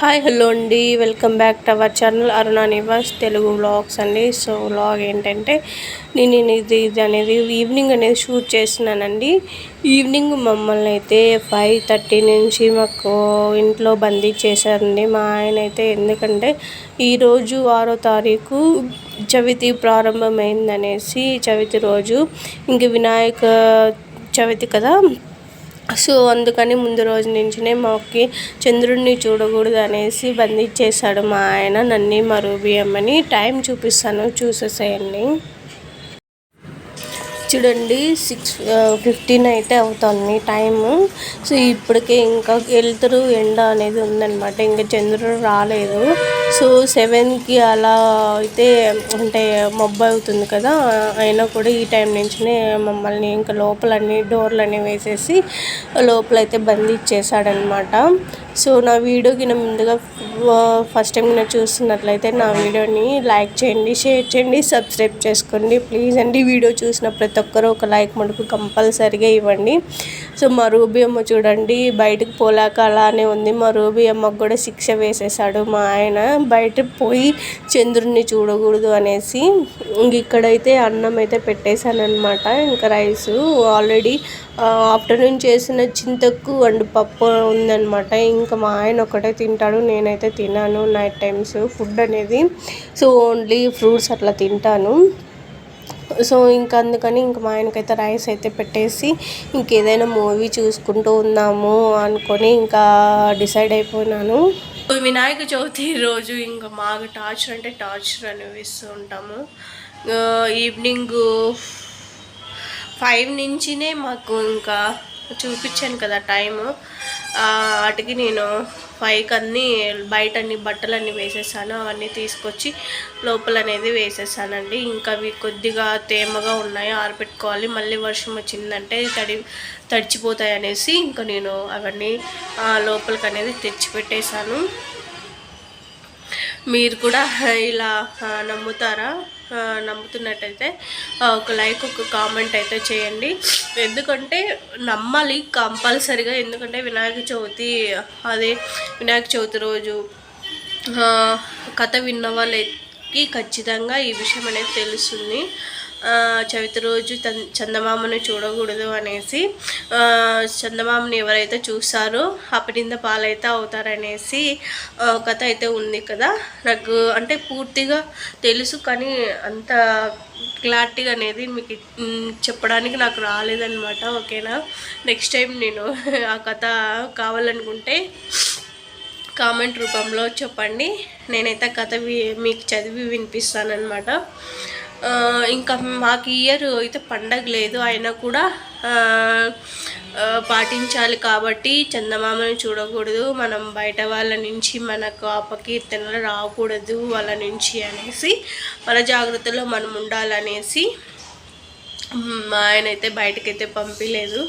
Hi hello అండి. Welcome back to our channel Aruna Nivas Telugu vlogs అండి. So vlog ఏంటంటే నేను ఇది ఇది అనేది ఈవినింగ్ అనేది షూట్ చేస్తున్నానండి. ఈవినింగ్ మమ్మల్ని అయితే ఫైవ్ థర్టీ నుంచి మాకు ఇంట్లో బందీ చేశారండి. మా ఆయన అయితే ఎందుకంటే ఈరోజు ఆరో తారీఖు చవితి ప్రారంభమైందనేసి చవితి రోజు ఇంక వినాయక చవితి కదా సో అందుకని ముందు రోజు నుంచినే మాకి చంద్రుడిని చూడకూడదు అనేసి బంధించేశాడు మా ఆయన. నన్ని మా రూబీ అమ్మని టైం చూపిస్తాను చూసేసేయండి. చూడండి సిక్స్ ఫిఫ్టీన్ అయితే అవుతుంది టైము. సో ఇప్పటికే ఇంకా వెళ్తురు ఎండ అనేది ఉందన్నమాట. ఇంకా చంద్రుడు రాలేదు. సో సెవెన్కి అలా అయితే అంటే మబ్బు అవుతుంది కదా అయినా కూడా ఈ టైం నుంచినే మమ్మల్ని ఇంకా లోపలన్నీ డోర్లన్నీ వేసేసి లోపలైతే ఇచ్చేసాడనమాట సో నా వీడియో కింద ముందుగా ఫస్ట్ టైం నేను చూస్తున్నట్లయితే నా వీడియోని లైక్ చేయండి షేర్ చేయండి సబ్స్క్రైబ్ చేసుకోండి. ప్లీజ్ అండి వీడియో చూసిన ప్రతి ఒక్కరూ ఒక లైక్ మటుకు కంపల్సరిగా ఇవ్వండి. సో మా రూబీ అమ్మ చూడండి బయటకు పోలాక అలానే ఉంది. మా రూబీ అమ్మకు కూడా శిక్ష వేసేసాడు మా ఆయన. బయట పోయి చంద్రుడిని చూడకూడదు అనేసి ఇంక ఇక్కడైతే అన్నం అయితే పెట్టేశాను అనమాట ఇంకా రైస్ ఆల్రెడీ ఆఫ్టర్నూన్ చేసిన చింతకు అండ్ పప్పు ఉందనమాట ఇంకా మా ఆయన ఒకటే తింటాడు నేనైతే తినాను నైట్ టైమ్స్ ఫుడ్ అనేది. సో ఓన్లీ ఫ్రూట్స్ అట్లా తింటాను. సో ఇంకా అందుకని ఇంకా మా ఆయనకైతే రైస్ అయితే పెట్టేసి ఇంకేదైనా మూవీ చూసుకుంటూ ఉందాము అనుకొని ఇంకా డిసైడ్ అయిపోయినాను. వినాయక చవితి రోజు ఇంకా మాకు టార్చర్ అంటే టార్చర్ అనిపిస్తూ ఉంటాము. ఈవినింగ్ ఫైవ్ నుంచినే మాకు ఇంకా చూపించాను కదా టైము వాటికి నేను పైకి అన్నీ బయట అన్ని బట్టలన్నీ వేసేసాను. అవన్నీ తీసుకొచ్చి లోపల అనేది వేసేసానండి. ఇంకా అవి కొద్దిగా తేమగా ఉన్నాయి ఆరబెట్టుకోవాలి. మళ్ళీ వర్షం వచ్చిందంటే తడి తడిచిపోతాయి అనేసి ఇంకా నేను అవన్నీ లోపలికి అనేది తెచ్చిపెట్టేశాను. మీరు కూడా ఇలా నమ్ముతారా? నమ్ముతున్నట్టయితే ఒక లైక్ ఒక కామెంట్ అయితే చేయండి. ఎందుకంటే నమ్మాలి కంపల్సరిగా. ఎందుకంటే వినాయక చవితి అదే వినాయక చవితి రోజు కథ విన్న వాళ్ళకి ఖచ్చితంగా ఈ విషయం అనేది తెలుస్తుంది. చవితి రోజు చందమామను చూడకూడదు అనేసి చందమామని ఎవరైతే చూస్తారో అప్పటింద పాలైతే అవుతారనేసి కథ అయితే ఉంది కదా. నాకు అంటే పూర్తిగా తెలుసు కానీ అంత క్లారిటీగా అనేది మీకు చెప్పడానికి నాకు రాలేదనమాట ఓకేనా? నెక్స్ట్ టైం నేను ఆ కథ కావాలనుకుంటే కామెంట్ రూపంలో చెప్పండి. నేనైతే కథ మీకు చదివి వినిపిస్తానమాట ఇంకా మాకు ఇయర్ అయితే పండగ లేదు. అయినా కూడా పాటించాలి కాబట్టి చందమామని చూడకూడదు. మనం బయట వాళ్ళ నుంచి మనకు అపకీర్తనలు రాకూడదు వాళ్ళ నుంచి అనేసి మన జాగ్రత్తలో మనం ఉండాలనేసి మా ఆయన అయితే బయటకైతే పంపించలేదు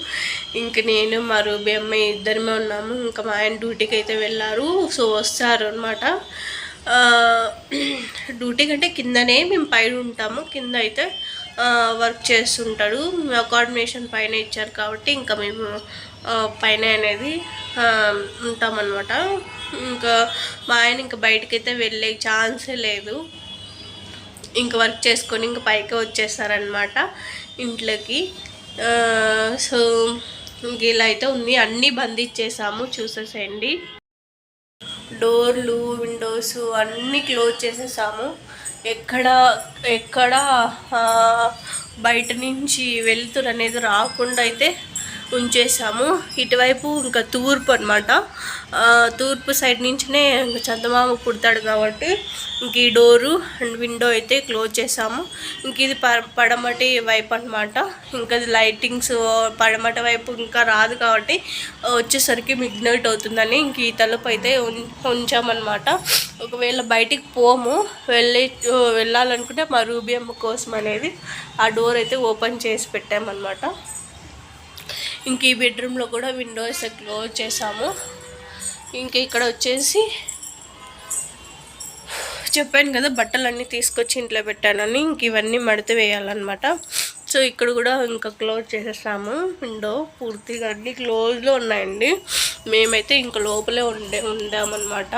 ఇంక నేను మా రూబీ అమ్మాయి ఇద్దరమే ఉన్నాము. ఇంకా మా ఆయన డ్యూటీకి అయితే వెళ్ళారు. సో వస్తారు అనమాట డ్యూటీ కంటే కిందనే మేము పైన ఉంటాము. కింద అయితే వర్క్ చేస్తుంటాడు. అకామిడేషన్ పైన ఇచ్చారు కాబట్టి ఇంకా మేము పైన అనేది ఉంటామన్నమాట. ఇంకా మా ఆయన ఇంకా బయటకైతే వెళ్ళే ఛాన్సే లేదు. ఇంకా వర్క్ చేసుకొని ఇంకా పైకి వచ్చేస్తారనమాట ఇంట్లోకి. సో ఇంక ఇలా అయితే ఉంది. అన్నీ బంద్ ఇచ్చేసాము. చూసేసేయండి. డోర్లు విండోస్ అన్నీ క్లోజ్ చేసేసాము. ఎక్కడ ఎక్కడ బయట నుంచి వెళ్తురు అనేది రాకుండా అయితే ఉంచేసాము ఇటువైపు ఇంకా తూర్పు అనమాట తూర్పు సైడ్ నుంచినే చందమామ పుడతాడు కాబట్టి ఇంక ఈ డోరు అండ్ విండో అయితే క్లోజ్ చేసాము ఇంక ఇది పడమటి వైపు అనమాట ఇంకా లైటింగ్స్ పడమటి వైపు ఇంకా రాదు కాబట్టి వచ్చేసరికి మిగ్నైట్ అవుతుందని ఇంక ఈ తలుపు అయితే ఉంచామన్నమాట. ఒకవేళ బయటికి పోము వెళ్ళి వెళ్ళాలనుకుంటే మా రూబియమ్మ కోసం అనేది ఆ డోర్ అయితే ఓపెన్ చేసి పెట్టామన్నమాట. ఇంక ఈ బెడ్రూమ్లో కూడా విండోస్ క్లోజ్ చేసాము ఇంక ఇక్కడ వచ్చేసి చెప్పాను కదా బట్టలన్నీ తీసుకొచ్చి ఇంట్లో పెట్టానని ఇంక ఇవన్నీ మడితే వేయాలన్నమాట. సో ఇక్కడ కూడా ఇంకా క్లోజ్ చేసేసాము. విండో పూర్తిగా అన్ని క్లోజ్లో ఉన్నాయండి. మేమైతే ఇంక లోపలే ఉండే ఉందామన్నమాట.